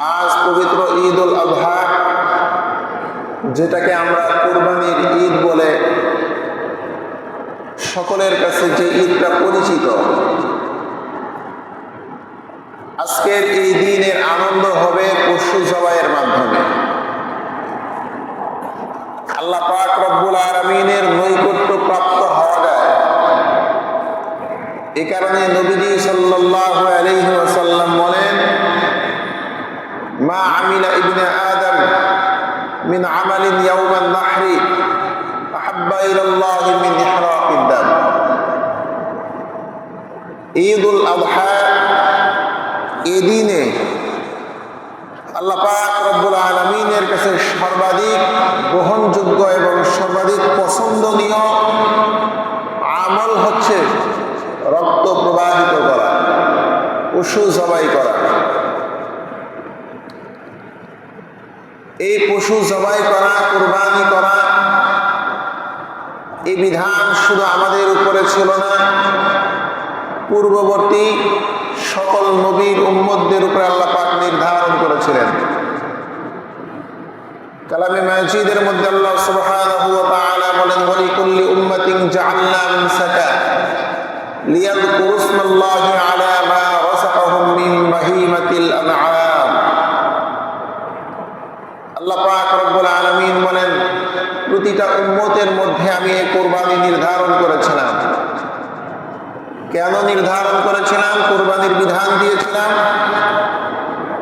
আজ পবিত্র ঈদ উল আবহা যেটাকে আমরা কোরবানির ঈদ বলে সকলের কাছে যে ঈদটা পরিচিত, আজকের এই দিনের আনন্দ হবে পশু জবাইয়ের মাধ্যমে। আল্লাহ পাক রব্বুল আলমিনের নৈকট্য প্রাপ্ত হওয়া যায় এ কারণে নবীজি সাল্লাল্লাহু আলাইহি ওয়াসাল্লাম বলেন মা আমিলা ইবনে আদম আহাব্বা ইলাল্লাহ মিন ইহরাকিদ দাম ঈদুল আযহা এই আল্লাহ পাক রব্বুল আলমিনের কাছে সর্বাধিক গ্রহণযোগ্য এবং সর্বাধিক পছন্দনীয় আমল হচ্ছে রক্ত প্রবাহিত করা পশু জবাই করা। এই পশু জবাই করা কোরবানি করা। এই বিধান শুধু আমাদের উপরে ছিল না, পূর্ববর্তী সকল নবীর উম্মতদের উপরে আল্লাহ পাক নির্ধারণ করেছিলেন। কালামে মাজিদের মধ্যে আল্লাহ সুবহানাহু ওয়া তাআলা বলেন উম্মাতিন জাআলনা আলা মা রাযাকাহুম মিন বাহিমাতিল আনআম আল্লাহ পাক রব্বুল আলামিন বলেন প্রতিটা উন্মতের মধ্যে আমি এই কোরবানি নির্ধারণ করেছিলাম। কেন নির্ধারণ করেছিলাম? কোরবানির বিধান দিয়েছিলাম।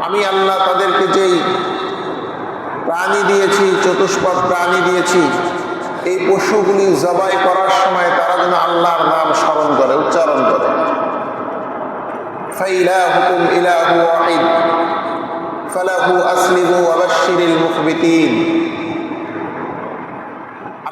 আমি আল্লাহ তাদেরকে যেই প্রাণী দিয়েছি, চতুষ্পদ প্রাণী দিয়েছি, এই পশুগুলি জবাই করার সময় তারা যেন আল্লাহর নাম স্মরণ করে, উচ্চারণ করে। ইলাহু ফালাহু আসলিমু ওয়াবাশশিরিল মুখবিতিন।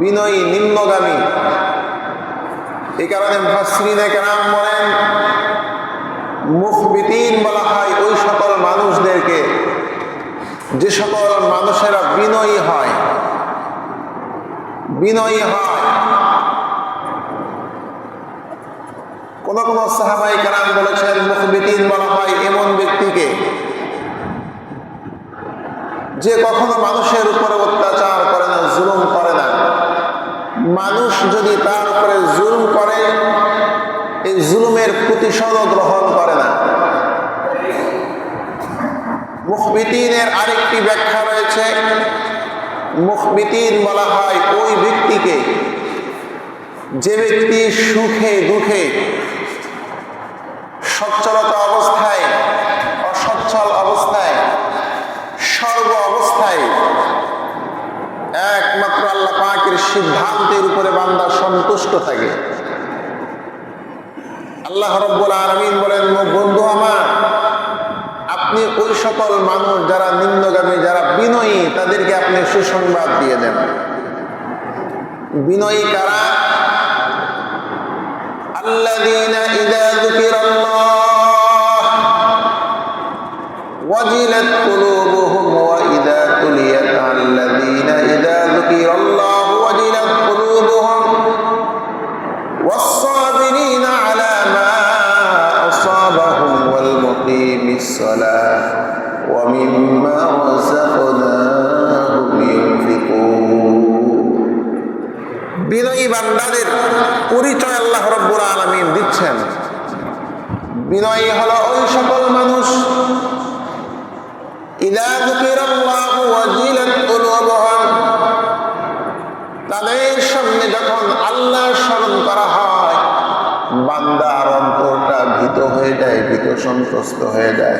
বিনয়ী নিম্নগামী। এই কারণে মুফাসরিন একরাম বলেন মুখবিতিন বলা হয় ওই সকল মানুষদেরকে, যে সকল মানুষেরা বিনয়ী হয়। বিনয়ী হয়। কোন কোন সাহাবাই কারাম বলেছেন মুখবিতিন বলা হয় এমন ব্যক্তিকে, যে কখনো মানুষের উপরে অত্যাচার করে না, জুলুম করে মানুষ যদি তার উপরে জুলুম করে, এই জুলুমের প্রতিশোধ গ্রহণ করে না। মুখবিতিনের আরেকটি ব্যাখ্যা রয়েছে। মুখবিতিন বলা হয় ওই ব্যক্তিকে যে ব্যক্তি সুখে দুঃখে, সচ্ছলতা অবস্থায়, অসচ্ছল অবস্থায়, সর্ব অবস্থায় পাকের সিদ্ধান্তের উপরে বান্দা সন্তুষ্ট থাকে আল্লাহ রব্বুল আলমিন বলেন বন্ধু আমার আপনি ওই সকল মানুষ যারা নিম্নগামী যারা বিনয়ী তাদেরকে আপনি সুসংবাদ দিয়ে দেন বিনয়ী কারা الذين إذا ذكر الله وجلت قلوبهم وإذا تليت على الذين إذا ذكر الله রব্বুল আলমিন দিচ্ছেন। বিনয়ী হলো ওই সকল মানুষ। তাদের সামনে যখন আল্লাহ স্মরণ করা হয়, বান্দার অন্তরটা ভীত হয়ে যায়, ভীত সন্ত্রস্ত হয়ে যায়।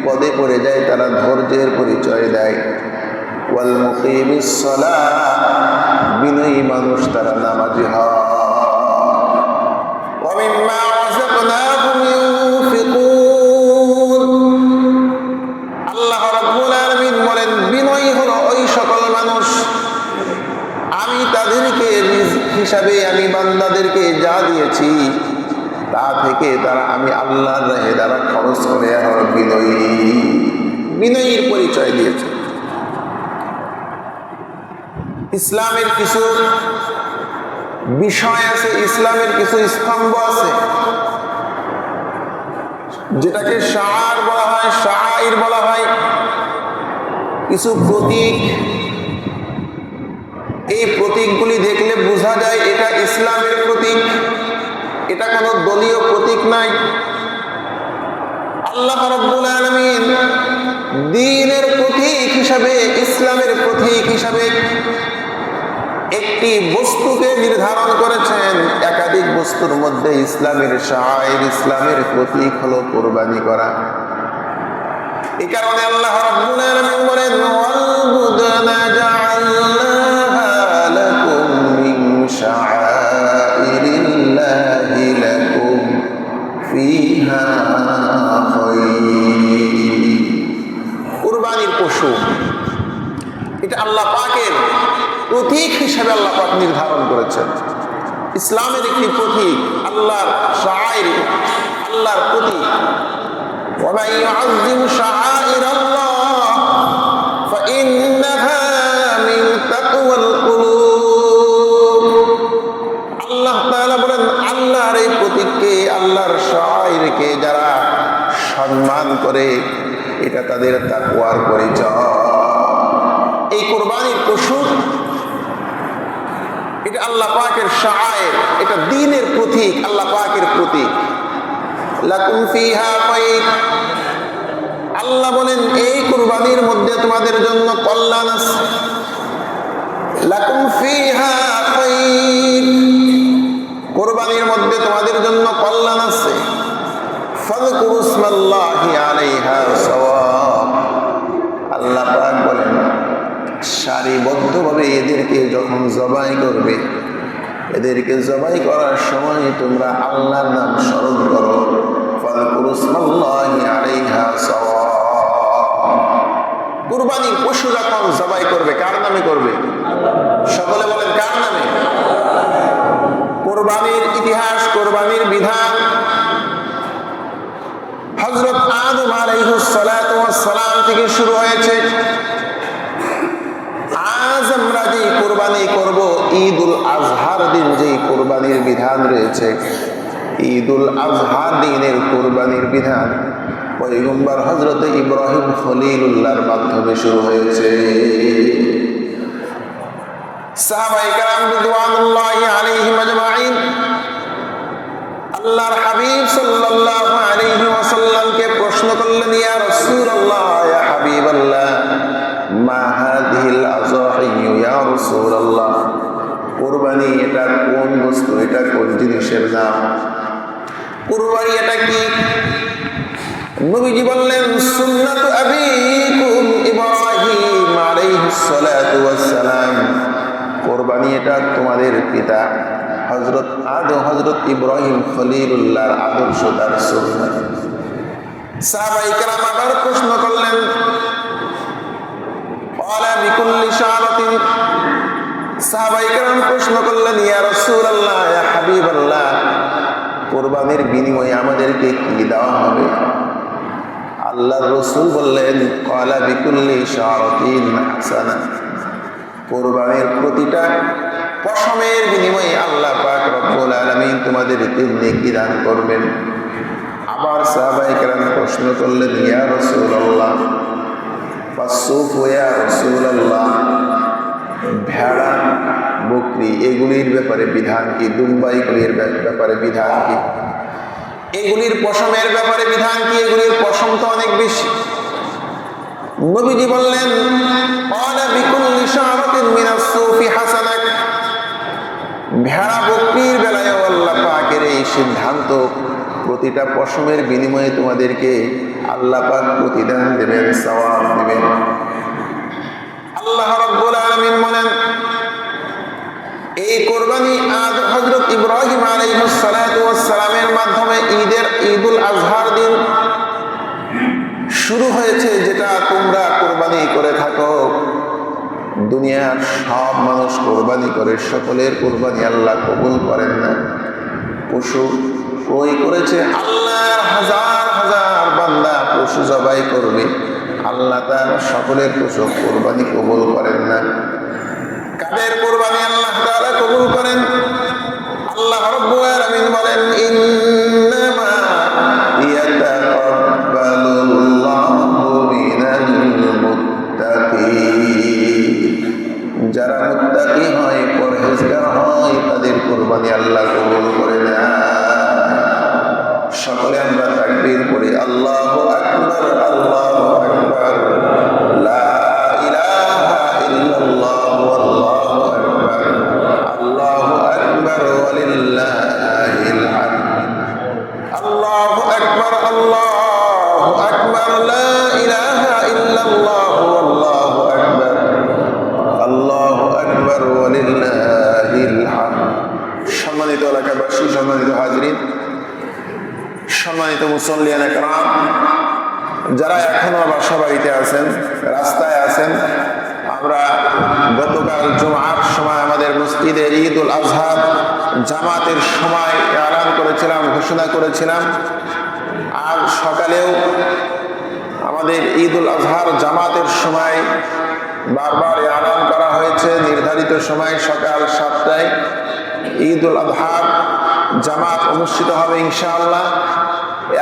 বিপদে পড়ে যায়, তারা ধৈর্যের পরিচয় দেয়। বিনয়ী মানুষ তারা নামাজি হয়। বলেন, বিনয়ী ওই সকল মানুষ। আমি তাদেরকে হিসাবে আমি বান্দাদেরকে যা দিয়েছি তা থেকে তারা আমি আল্লাহর রাহে দ্বারা খরচ করে হলো বিনয়ী, বিনয়ীর পরিচয় দিয়েছে। ইসলামের কিছু বিষয় আছে, ইসলামের কিছু স্তম্ভ আছে, যেটাকে শার বলা হয় শাইর বলা হয়। কিছু প্রতীক, এই প্রতীকগুলি দেখলে বোঝা যায় এটা ইসলামের প্রতীক। এটা কোনো দলীয় প্রতীক নাই। আল্লাহ রব্বুল আলমিন দিনের প্রতীক হিসাবে, ইসলামের প্রতীক হিসাবে একটি বস্তুকে নির্ধারণ করেছেন। একাধিক বস্তুর মধ্যে ইসলামের শায়ের, ইসলামের প্রতীক হলো কোরবানি করা। এই কারণে আল্লাহ রাব্বুল আলামিন বলেন পশু এটা আল্লাহ পাকের প্রতীক হিসাবে আল্লাহ পাক নির্ধারণ করেছেন। ইসলামের একটি প্রতীক, আল্লাহর শাহের আল্লাহর প্রতীক। আল্লাহ বলেন, আল্লাহর এই প্রতীককে, আল্লাহর শাহরকে যারা সম্মান করে এটা তাদের তাকওয়ার পরিচয়। এই কোরবানির পশু এটা আল্লাহ পাকের শায়ের, এটা দিনের প্রতীক, আল্লাহ পাকের প্রতীক। আল্লাহ বলেন, এই কুরবানির মধ্যে তোমাদের জন্য কল্যাণ আছে। কুরবানির মধ্যে তোমাদের জন্য কল্যাণ আছে। ফাযকুরু ইসমাল্লাহি আলাইহা সাওয়াব আল্লাহ পাক বলেন সারিবদ্ধভাবে এদেরকে যখন জবাই করবে, এদেরকে জবাই করার সময় তোমরা আল্লাহর নাম স্মরণ করো। কুরবানির পশু যখন জবাই করবে, কার নামে করবে? সকলে বলেন, কার নামে? কোরবানির ইতিহাস, কোরবানির বিধান। হজরত আদম আলাইহুস সালাম থেকে শুরু হয়েছে। করব ঈদ উল আজহার দিন যে কোরবানির বিধান রয়েছে ঈদ উল আজহার দিনের কোরবানির বিধান পৈগম্বর হজরত ইব্রাহিম খলিলুল্লাহর মাধ্যমে শুরু হয়েছে। আল্লাহর হাবিব সাল্লাল্লাহু আলাইহি ওয়াসাল্লামকে প্রশ্ন করলেন, ইয়া রাসূলুল্লাহ, ইয়া হাবিবাল্লাহ মা হাদিহিল আযাহিয়ু ইয়া রাসূলুল্লাহ কুরবানি এটা কোন বস্তু এটা কোন জিনিসের নাম কুরবানি এটা কি নবীজি বললেন সুন্নাতু আবিকুম ইব্রাহিম আলাইহিস সালাতু ওয়াস সালাম কুরবানি এটা তোমাদের পিতা হজরত আদ হজরত ইব্রাহিম খলিলুল্লাহর আদর্শ তার সুন্নাত সাহাবাই কেরাম আবার প্রশ্ন করলেন قال بكل شعرة সাহাবাই কেরাম প্রশ্ন করলেন, ইয়া রাসূলুল্লাহ, ইয়া হাবিবাল্লাহ, কোরবানির বিনিময়ে আমাদেরকে কি দেওয়া হবে? আল্লাহর রসুল বললেন কলা বিকুল্লি শারতিন হাসানা। কোরবানির প্রতিটা পশমের বিনিময়ে আল্লাহ পাক রব্বুল আলামিন তোমাদেরকে নেকি দান করবেন। আবার সাহাবাই কেরাম প্রশ্ন করলেন, ইয়া রাসূলুল্লাহ ফাসুফ ইয়া রাসূলুল্লাহ। ভেড়া, বকরি, এগুলির ব্যাপারে বিধান কি? দুম্বাইগুলির ব্যাপারে বিধান কি? এগুলির পশমের ব্যাপারে বিধান কি? এগুলির পশম তো অনেক বেশি। নবীজি বললেন। ভেড়া, বকরির বেলায় আল্লাহ পাকের এই সিদ্ধান্ত, প্রতিটা পশমের বিনিময়ে তোমাদেরকে আল্লাহ পাক প্রতিদান দেবেন, সওয়াব দেবেন। আল্লাহ রাব্বুল আলামিন বলেন, এই কোরবানি আজ হজরত ইব্রাহিম আলাইহিস সালাতু ওয়াস সালামের মাধ্যমে ঈদের ঈদুল আজহার দিন শুরু হয়েছে, যেটা তোমরা কোরবানি করে থাকো। দুনিয়ার সব মানুষ কোরবানি করে, সকলের কোরবানি আল্লাহ কবুল করেন না। পশু ওই করেছে? আল্লাহ হাজার হাজার বান্দা পশু জবাই করবে। আল্লাহ তার সকলের পশু কোরবানি কবুল করেন না। কাদের কোরবানি আল্লাহ তাআলা যারা এখনও বাসা বাড়িতে আছেন, রাস্তায় আছেন। আমরা গতকাল জুমার সময় আমাদের মসজিদে ঈদ উল আজহার জামাতের সময় আরাম করেছিলাম, ঘোষণা করেছিলাম। আর সকালেও আমাদের ঈদ উল আজহার জামাতের সময় বারবার আরাম করা হয়েছে, নির্ধারিত সময় সকাল সাতটায়। ঈদ উল আজহার জামাত অনুষ্ঠিত হবে ইনশাআল্লাহ।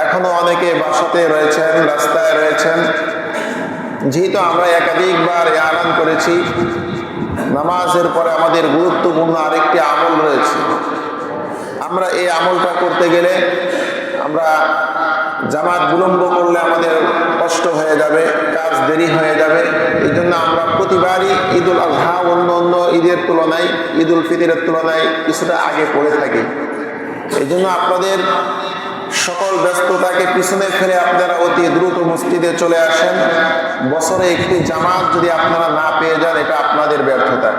এখনও অনেকে বাসাতে রয়েছেন, রাস্তায় রয়েছেন। যেহেতু আমরা একাধিকবার আরাম করেছি, নামাজের পরে আমাদের গুরুত্বপূর্ণ আরেকটি আমল রয়েছে। আমরা এই আমলটা করতে গেলে আমরা জামাত বিলম্ব করলে আমাদের কষ্ট হয়ে যাবে, কাজ দেরি হয়ে যাবে। এই জন্য আমরা প্রতিবারই ঈদ উল আজহা অন্য অন্য ঈদের তুলনায় ঈদ উল ফিতরের তুলনায় কিছুটা আগে পড়ে থাকি। এই জন্য আপনাদের সকল ব্যস্ততাকে পিছনে ফেলে আপনারা অতি দ্রুত মসজিদে চলে আসেন বছরে একটি জামাত যদি আপনারা না পেয়ে যান এটা আপনাদের ব্যর্থতা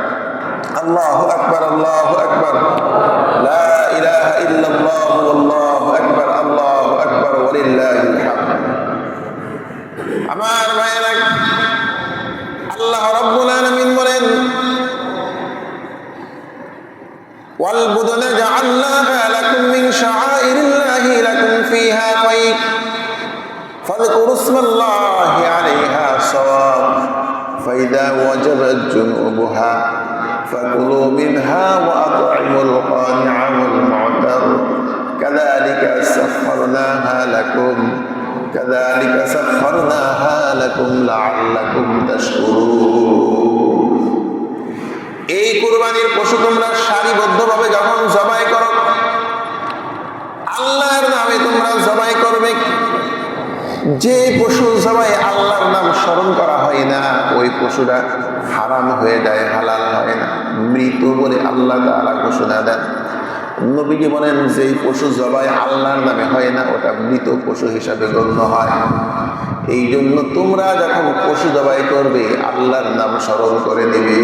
আল্লাহ আকবার আল্লাহ আকবার লা ইলাহা ইল্লাল্লাহ আল্লাহু আকবার আল্লাহু আকবার ওয়ালিল্লাহিল হামদ আমার ভাইয়েরা আল্লাহ রাব্বুল আলামিন বলেন والبدن جعلناها لكم من شعائر الله لكم فيها خير فاذكروا اسم الله عليها صواب فإذا وجبت جنوبها فكلوا منها وأطعموا القانع والمعتر كذلك سخرناها لكم كذلك سخرناها لكم لعلكم تشكرون এই কুরবানির পশু তোমরা যে পশু জবাই আল্লাহর নাম স্মরণ করা হয় না, ওই পশুরা হারাম হয়ে যায়, হালাল হয় না। মৃত বলে আল্লাহ তাআলা ঘোষণা দেন। নবীজি বলেন, যেই পশু জবাই আল্লাহর নামে হয় না, ওটা মৃত পশু হিসাবে গণ্য হয়। এই জন্য তোমরা যখন পশু জবাই করবে, আল্লাহর নাম স্মরণ করে নেবে।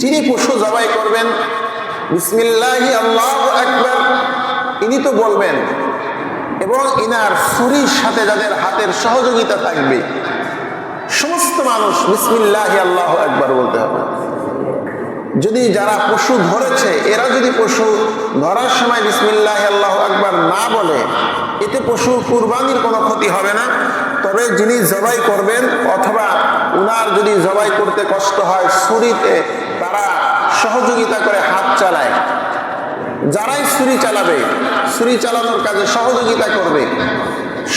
যিনি পশু জবাই করবেন, বিসমিল্লাহি আল্লাহ একবার ইনি তো বলবেন এবং ইনার ছুরির সাথে যাদের হাতের সহযোগিতা থাকবে, সমস্ত মানুষ বিসমিল্লাহি আল্লাহ একবার বলতে হবে। যদি যারা পশু ধরেছে, এরা যদি পশু ধরার সময় বিসমিল্লাহ আল্লাহ একবার না বলে, এতে পশু কুরবানির কোনো ক্ষতি হবে না। তবে যিনি জবাই করবেন অথবা উনার যদি জবাই করতে কষ্ট হয়, ছুরিতে তারা সহযোগিতা করে হাত চালায়। যারাই ছুরি চালাবে, ছুরি চালানোর কাজে সহযোগিতা করবে,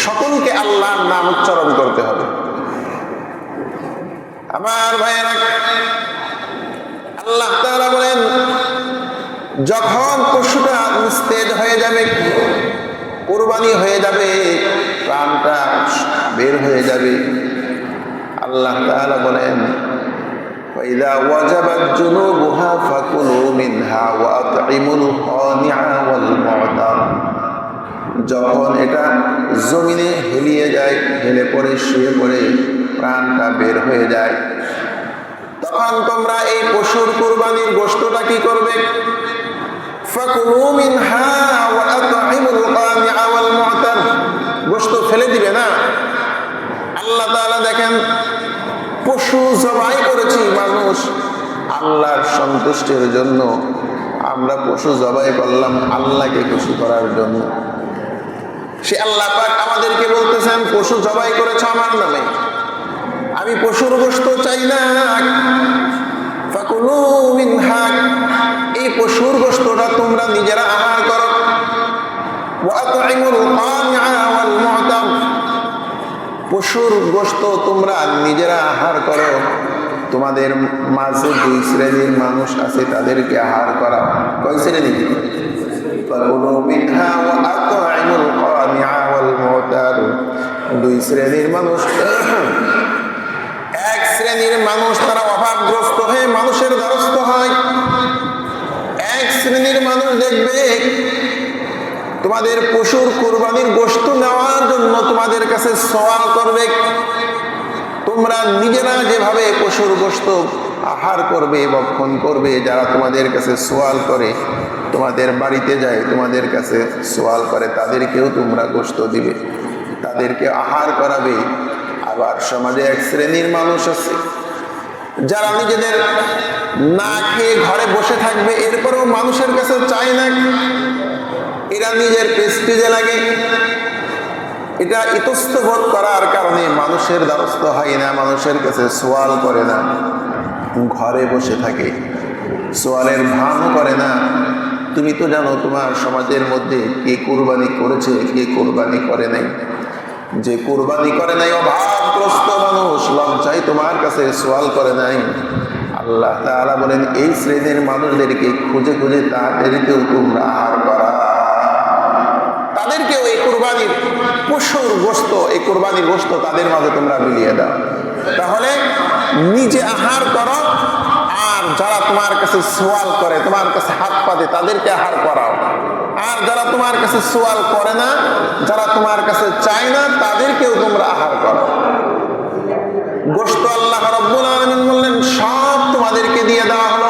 সকলকে আল্লাহর নাম উচ্চারণ করতে হবে। আমার ভাইয়েরা, আল্লাহ বলেন, যখন পশুটা নিস্তেজ হয়ে যাবে, কোরবানি হয়ে যাবে, প্রাণটা বের হয়ে যাবে, আল্লাহ বলেন فإذا وجبت جنوبها فكلوا منها وأطعموا القانع والمعتر যখন এটা জমিনে হেলিয়ে যায় হেলে পড়ে শুয়ে পড়ে প্রাণটা বের হয়ে যায় তখন তোমরা এই পশুর কুরবানির গোশতটা কি করবে فكلوا منها وأطعموا القانع والمعتر গোশত ফেলে দিবে না আল্লাহ তাআলা দেখেন পশু জবাই করেছি মানুষ। আল্লাহর সন্তুষ্টির জন্য আমরা পশু জবাই করলাম আল্লাহকে খুশি করার জন্য। সে আল্লাহ আমাদেরকে বলতেছেন, পশু জবাই করেছ আমার নামে। আমি পশুর গোস্ত চাই না। এই পশুর গোস্তটা তোমরা নিজেরা আহার করো। পশুর গোস্ত তোমরা নিজেরা আহার করো। তোমাদের মাঝে দুই শ্রেণির মানুষ আছে তাদেরকে আহার করা। কয় শ্রেণি? দুই শ্রেণির মানুষ। এক শ্রেণির মানুষ তারা অভাবগ্রস্ত হয়ে মানুষের দ্বারস্থ হয়। এক শ্রেণির মানুষ দেখবে তোমাদের পশুর কুরবানির গোস্ত নেওয়ার জন্য তোমাদের কাছে সওয়াল করবে। তোমরা নিজেরা যেভাবে পশুর গোস্ত আহার করবে, বক্ষণ করবে, যারা তোমাদের কাছে সোয়াল করে, তোমাদের বাড়িতে যায়, তোমাদের কাছে সোয়াল করে, তাদেরকেও তোমরা গোস্ত দিবে। তাদেরকে আহার করাবে। আবার সমাজে এক শ্রেণির মানুষ আছে, যারা নিজেদের না খেয়ে ঘরে বসে থাকবে, এরপরেও মানুষের কাছে চায় না। এরা নিজের প্রেস্টিজে লাগে। এটা ইতস্তবোধ করার কারণে মানুষের দ্বারস্থ হয় না, মানুষের কাছে সোয়াল করে না, ঘরে বসে থাকে, সোয়ালের ভান করে না। তুমি তো জানো তোমার সমাজের মধ্যে কে কোরবানি করেছে, কে কোরবানি করে নাই। যে কোরবানি করে নাই, অভাবগ্রস্ত মানুষ, লজ্জায় তোমার কাছে সোয়াল করে নাই। আল্লাহ তারা বলেন, এই শ্রেণির মানুষদেরকে খুঁজে খুঁজে তাদেরকেও তোমরা এই কোরবানির পশুর গোস্ত, এই কোরবানির গোস্ত তাদের মাঝে তোমরা মিলিয়ে দাও। তাহলে নিজে আহার করো, আর যারা তোমার কাছে সোয়াল করে, তোমার কাছে হাত পাতে, তাদেরকে আহার করাও। আর যারা তোমার কাছে সোয়াল করে না, যারা তোমার কাছে চায় না, তাদেরকেও তোমরা আহার করো। গোস্ত আল্লাহ রব্বুল আলামিন বললেন, সব তোমাদেরকে দিয়ে দেওয়া হলো।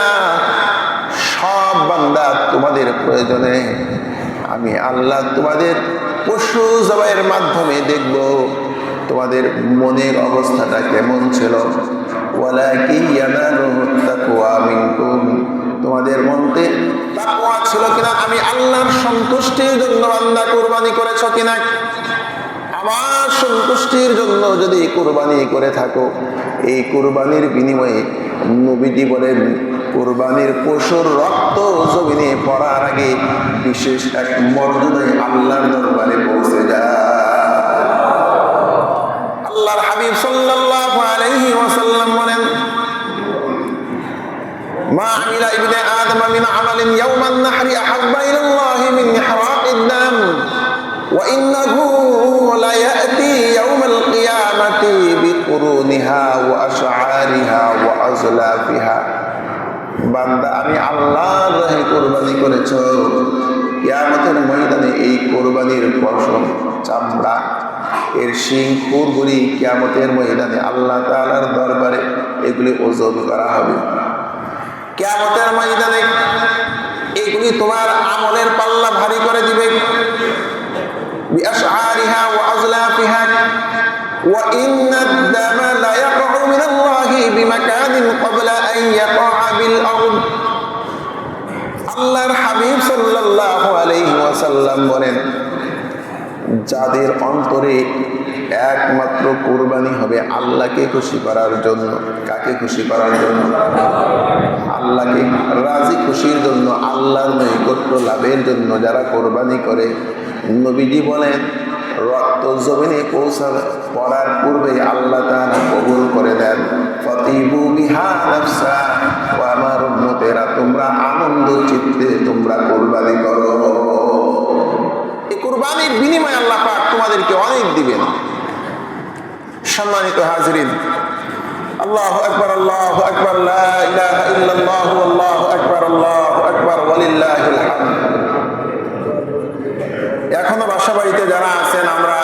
প্রয়োজনে। আমি আল্লাহ তোমাদের পশু জবাইয়ের মাধ্যমে দেখব তোমাদের মনের অবস্থাটা কেমন ছিল। তোমাদের মনতে ছিল কিনা আমি আল্লাহর সন্তুষ্টির জন্য বান্দা কোরবানি করেছ কিনা? আমার সন্তুষ্টির জন্য যদি কোরবানি করে থাকো, এই কোরবানির বিনিময়ে নবীজি বলেন কোরবানির পশুর রক্ত জমিনে পড়ার আগে বিশেষ এক মর্যাদায় আল্লাহর দরবারে পৌঁছে যায়। আল্লাহর হাবিব সাল্লাল্লাহু আলাইহি ওয়াসাল্লাম বলেন, মা আমিলা ইবনে আদম মিন আমালিন ইয়াওমান নাহরি আহাব্বা ইলাল্লাহি মিন ইহরাকিদ দাম, ওয়া ইন্নাহু লা ইয়াতি ইয়াওমাল কিয়ামাতি বিকুরুনিহা ওয়া আশআরিহা ওয়া আযলাফিহা বান্দা আমি আল্লাহর রাহে কোরবানি করেছ কিয়ামতের ময়দানে এই কোরবানির পশম চামড়া এর শিং পুরগুলি কিয়ামতের ময়দানে আল্লাহ তাআলার দরবারে এগুলি ওজন করা হবে কিয়ামতের ময়দানে এগুলি তোমার আমলের পাল্লা ভারী করে দিবে بأشعارها وأزلافها وإن الدم لا يقع من الله بمكان قبل أن يقع بالأرض আল্লাহর হাবিব সাল্লাল্লাহু আলাইহি ওয়াসাল্লাম বলেন, যাদের অন্তরে একমাত্র কোরবানি হবে আল্লাহকে খুশি করার জন্য। কাকে খুশি করার জন্য? আল্লাহকে রাজি খুশির জন্য, আল্লাহর নৈকট্য লাভের জন্য যারা কোরবানি করে। নবীজি বলেন, রক্ত জমিনে পৌঁছা পড়ার পূর্বে আল্লাহ তাআলা কবুল করে দেন। ফতিবু বিহা আমার আনন্দ চিত্তে তোমরা কোরবানি করো। এই কোরবানির বিনিময়ে আল্লাহ পাক তোমাদেরকে অনেক দিবেন। সম্মানিত হাজরিন, আল্লাহ আল্লাহ এখনও বাসা বাড়িতে যারা আছেন, আমরা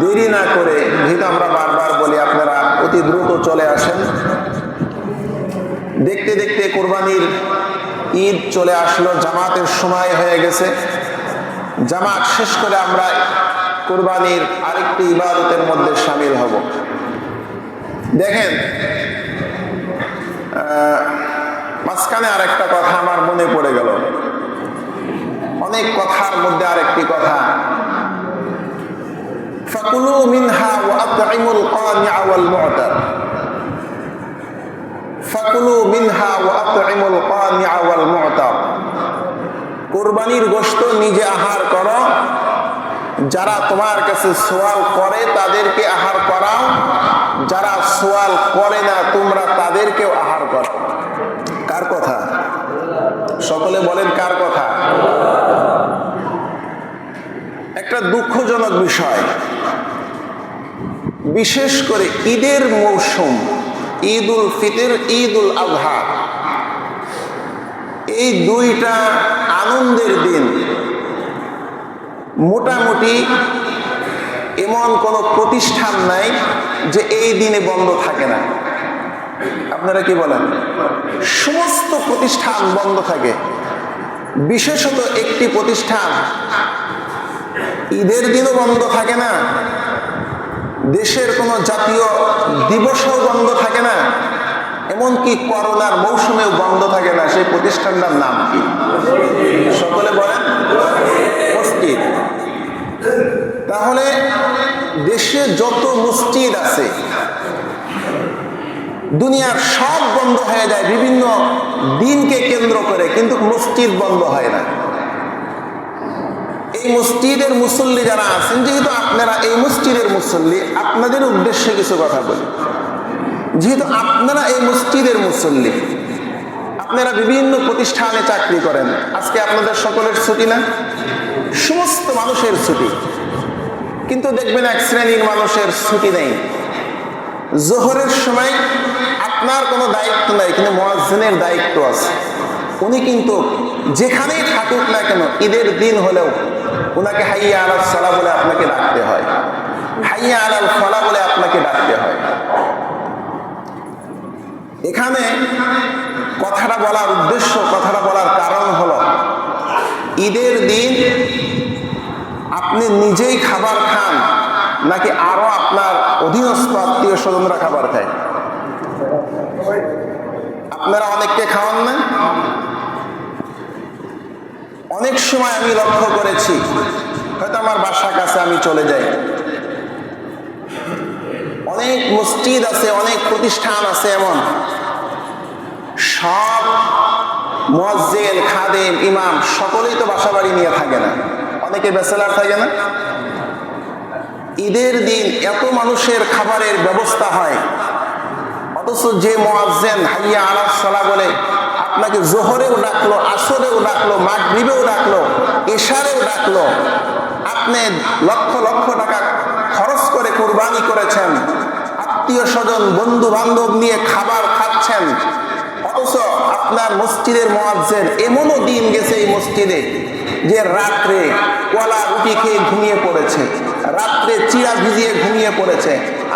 দেরি না করে যেহেতু আমরা বারবার বলি, আপনারা অতি দ্রুত চলে আসেন। দেখতে দেখতে কোরবানির ঈদ চলে আসলো, জামাতের সময় হয়ে গেছে। জামাত শেষ করে আমরা কোরবানির আরেকটি ইবাদতের মধ্যে সামিল হব। দেখেন মাঝখানে আরেকটা কথা আমার মনে পড়ে গেল। অনেক কথার মধ্যে আরেকটি কথা। ফাকুলু মিনহা ওয়া আতইমুল কানিআ ওয়াল মু'তার। ফাকুলু মিনহা ওয়া আতইমুল কানিআ ওয়াল মু'তার। কুরবানির গোশত নিজে আহার করো। যারা তোমার কাছে করে তাদেরকে আহার করাও। যারা করে না, তোমরা তাদেরকেও আহার করো। কার কথা? সকলে বলেন কার কথা? একটা দুঃখজনক বিষয়। বিশেষ করে ঈদের মৌসুম। ঈদ উল ফিতর ঈদ উল আজহা এই দুইটা আনন্দের দিন। মোটামুটি এমন কোনো প্রতিষ্ঠান নাই যে এই দিনে বন্ধ থাকে না। আপনারা কি বলেন? সমস্ত প্রতিষ্ঠান বন্ধ থাকে। বিশেষত একটি প্রতিষ্ঠান ঈদের দিনও বন্ধ থাকে না দেশের কোনো জাতীয় দিবসও বন্ধ থাকে না, এমনকি করোনার মৌসুমেও বন্ধ থাকে না, সেই প্রতিষ্ঠানটার নাম কি? সকলে বলেন? মসজিদ। তাহলে দেশে যত মসজিদ আছে, দুনিয়ার সব বন্ধ হয়ে যায়, বিভিন্ন দিনকে কেন্দ্র করে, কিন্তু মসজিদ বন্ধ হয় না। মসজিদের মুসল্লি যারা আছেন, যেহেতু আপনারা এই মসজিদের মুসল্লি, আপনাদের উদ্দেশ্যে কিছু কথা বলি। যেহেতু আপনারা এই মসজিদের মুসল্লি, আপনারা বিভিন্ন প্রতিষ্ঠানে চাকরি করেন, আজকে আপনাদের সকলের ছুটি না? সমস্ত মানুষের ছুটি। কিন্তু দেখবেন এক শ্রেণির মানুষের ছুটি নেই। জোহরের সময় আপনার কোনো দায়িত্ব নাই, কিন্তু মোয়াজ্জিনের দায়িত্ব আছে। উনি কিন্তু যেখানেই থাকুক না কেন, ঈদের দিন হলেও ওনাকে হাইয়া আলাল সালা বলে আপনাকে ডাকতে হয়। হাইয়া আলাল ফলা বলে আপনাকে ডাকতে হয়। এখানে কথাটা বলার উদ্দেশ্য, কথাটা বলার কারণ হলো, ঈদের দিন আপনি নিজেই খাবার খান, নাকি আরও আপনার অধীনস্থ আত্মীয় স্বজনরা খাবার খায়? আপনারা অনেককে খাওয়ান না? অনেক সময় আমি লক্ষ্য করেছি, হয়তো আমার বাসার কাছে আমি চলে যাই। অনেক মসজিদ আছে, অনেক প্রতিষ্ঠান আছে এমন। সব মসজিদ খাদেম, ইমাম, সকলেই তো বাসা বাড়ি নিয়ে থাকে না। অনেকে বেসেলার থাকে না। ঈদের দিন এত মানুষের খাবারের ব্যবস্থা হয়। অথচ যে মোয়াজ্জেন হাইয়া আলাস সালা বলে, আপনাকে জোহরেও ডাকলো, আসরেও ডাকলো, মাগরিবেও এশারেও ডাকলো। আপনি লক্ষ লক্ষ টাকা খরচ করে কুরবানি করেছেন। আত্মীয় স্বজন বন্ধু বান্ধব নিয়ে খাবার খাচ্ছেন। অথচ আপনার মসজিদের মোয়াজ্জেন এমনও দিন গেছে এই মসজিদে যে রাত্রে কলা রুটি খেয়ে ঘুমিয়ে পড়েছে। রাত্রে চিড়া ভিজিয়ে ঘুমিয়ে পড়েছে।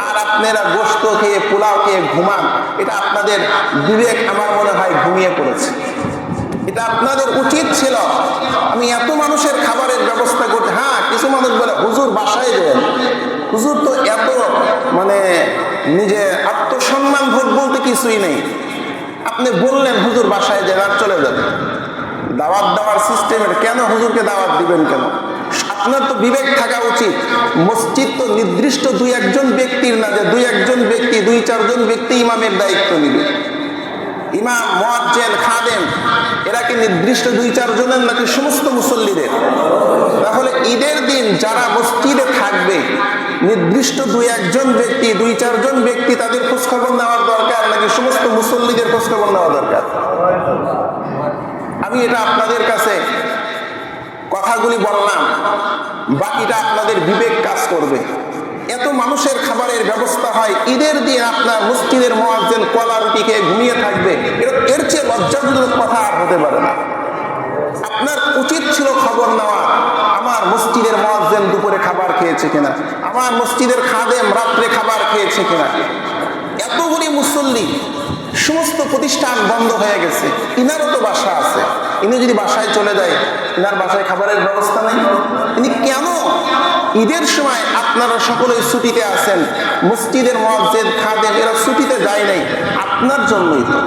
আর আপনারা গোস্ত খেয়ে পোলাও খেয়ে ঘুমান, এটা আপনাদের বিবেক, আমার মনে হয়, ঘুমিয়ে পড়েছে। এটা আপনাদের উচিত ছিল। আমি এত মানুষের খাবারের ব্যবস্থা করতে হ্যাঁ কিছু মানুষ বলে, হুজুর বাসায় দেন। হুজুর তো এত মানে নিজে আত্মসম্মান ভোট বলতে কিছুই নেই। আপনি বললেন, হুজুর বাসায় দেন আর চলে যাবেন দাওয়াত দেওয়ার সিস্টেমের কেন হুজুরকে দাওয়াত দিবেন কেন? আপনার তো বিবেক থাকা উচিত। মসজিদ তো নির্দিষ্ট দুই একজন ব্যক্তির না, যে দুই একজন ব্যক্তি, দুই চারজন ব্যক্তি ইমামের দায়িত্ব নিবে। ইমাম খাদেম, এরা কি নির্দিষ্ট দুই চারজনের নাকি সমস্ত মুসল্লিদের? তাহলে ঈদের দিন যারা মসজিদে থাকবে, নির্দিষ্ট দুই, একজন ব্যক্তি, দুই চারজন ব্যক্তি তাদের খোঁজখবর নেওয়ার দরকার নাকি সমস্ত মুসল্লিদের খোঁজখবর নেওয়া দরকার? আমি এটা আপনাদের কাছে কথাগুলি বললাম, বাকিটা আপনাদের বিবেক কাজ করবে। এত মানুষের খাবারের ব্যবস্থা হয়, ঈদের দিন আপনার মসজিদের মহাজেন কলা রুটি খেয়ে ঘুমিয়ে থাকবে। এর- চেয়ে লজ্জাজনক কথা আর হতে পারে না। আপনার উচিত ছিল খবর নেওয়া, আমার মসজিদের মহাজেন দুপুরে খাবার খেয়েছে কিনা, আমার মসজিদের খাদেম রাত্রে খাবার খেয়েছে কিনা। এতগুলি মুসল্লি, সমস্ত প্রতিষ্ঠান বন্ধ হয়ে গেছে, ইনারও তো বাসা আছে। ইনি যদি বাসায় চলে যায়, ইনার বাসায় খাবারের ব্যবস্থা নেই। ইনি কেন ঈদের সময় আপনারা সকলেই ছুটিতে আছেন। মসজিদের মসজিদ, খাদেম, এরা ছুটিতে যায় নাই। আপনার জন্যই তো।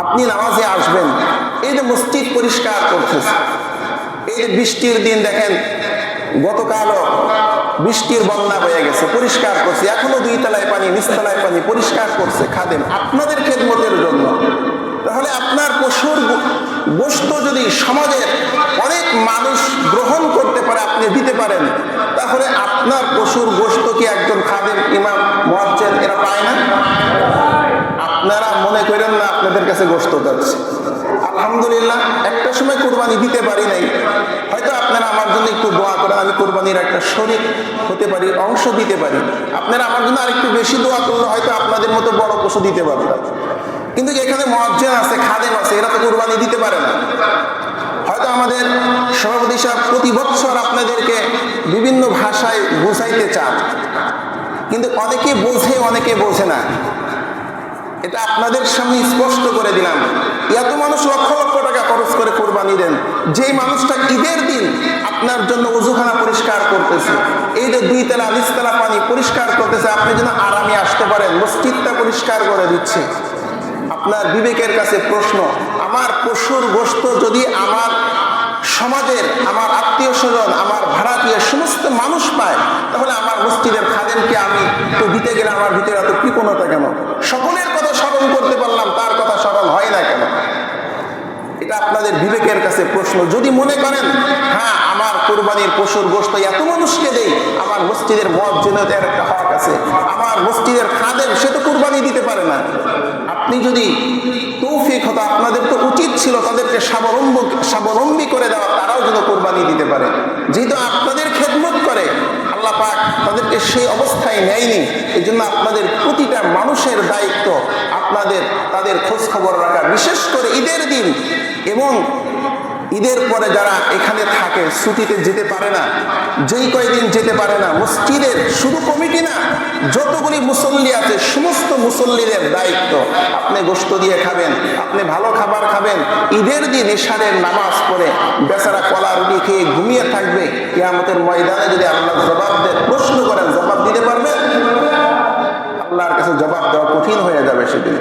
আপনি নামাজে আসবেন। এই যে মসজিদ পরিষ্কার করতেছে। এই যে বৃষ্টির দিন দেখেন, গতকালও বৃষ্টির বন্যা হয়ে গেছে, পরিষ্কার করছে। এখনও দুই তলায় পানি, নিচতলায় পানি পরিষ্কার করছে খাদেম। আপনাদের খেদমতের জন্য। তাহলে আপনার পশুর গোশত যদি সমাজের মানুষ গ্রহণ করতে পারে, আপনি দিতে পারেন। তাহলে আপনার পশুর গোশত কি একজন খাদেম, ইমাম মহাজ্জেদ এরা পায় না? আপনারা মনে করেন না আপনাদের কাছে গোস্ত যাচ্ছে আলহামদুলিল্লাহ, একটা সময় কোরবানি দিতে পারি নাই। হয়তো আপনারা আমার জন্য একটু দোয়া করেন, আমি কোরবানির একটা শরীর হতে পারি, অংশ দিতে পারি। আপনারা আমার জন্য আরেকটু বেশি দোয়া করলে হয়তো আপনাদের মতো বড় পশু দিতে পারতাম। কিন্তু এখানে মজ্জা আছে, খাদেম আছে, এরা তো কোরবানি দিতে পারে না। আমাদের সভাপতি সাহেব প্রতি বছর আপনাদেরকে বিভিন্ন ভাষায় বোঝাইতে চান। কিন্তু অনেকে বোঝে অনেকে বোঝে না। এটা আপনাদের সামনে স্পষ্ট করে দিলাম। এত মানুষ লক্ষ লক্ষ টাকা খরচ করে কোরবানি দেন। যেই মানুষটা ঈদের দিন আপনার জন্য উজুখানা পরিষ্কার করতেছে এই যে দুই তেলা নিচতলা পানি পরিষ্কার করতেছে, আপনি যেন আরামে আসতে পারেন, মসজিদটা পরিষ্কার করে দিচ্ছে। আপনার বিবেকের কাছে প্রশ্ন, আমার পশুর গোস্ত যদি আমার সমাজের আমার আত্মীয় স্বজন, আমার ভাড়াতীয় সমস্ত মানুষ পায়, তাহলে আমার মসজিদের খাদেরকে আমি তো দিতে গেলে আমার ভিতরে এত কৃপণতা কেন? সকলের কথা স্মরণ করতে পারলাম তার কথা স্মরণ হয় না কেন এটা আপনাদের বিবেকের কাছে প্রশ্ন, যদি মনে করেন হ্যাঁ আমার কোরবানির পশুর গোস্ত এত মানুষকে দেই, আমার মসজিদের মজ্জিনের একটা হক আছে, আমার মসজিদের খাদেম সে তো কোরবানি দিতে পারে না। আপনি যদি তৌফিক হতো, আপনাদের তো উচিত ছিল তাদেরকে স্বাবলম্ব, স্বাবলম্বী করে দেওয়া, তারাও যেন কোরবানি দিতে পারে। যেহেতু আপনাদের খেদমত করে, আল্লাহ পাক তাদেরকে সেই অবস্থায় নেয়নি এই জন্য আপনাদের প্রতিটা মানুষের দায়িত্ব আপনাদের, তাদের খোঁজ খবর রাখা। বিশেষ করে ঈদের দিন এবং ঈদের পরে যারা এখানে থাকে, ছুটিতে যেতে পারে না, যেই কয়দিন যেতে পারে না, মসজিদের শুধু কমিটি না, যতগুলি মুসল্লি আছে, সমস্ত মুসল্লিদের দায়িত্ব। আপনি গোস্ত দিয়ে খাবেন, আপনি ভালো খাবার খাবেন, ঈদের দিন ইশারের নামাজ পড়ে বেচারা কলা রুটি খেয়ে ঘুমিয়ে থাকবে, কেয়ামতের ময়দানে যদি আল্লাহ জবাব দেন প্রশ্ন করেন, জবাব দিতে পারবেন আল্লাহর কাছে জবাব দেওয়া কঠিন হয়ে যাবে সেদিন।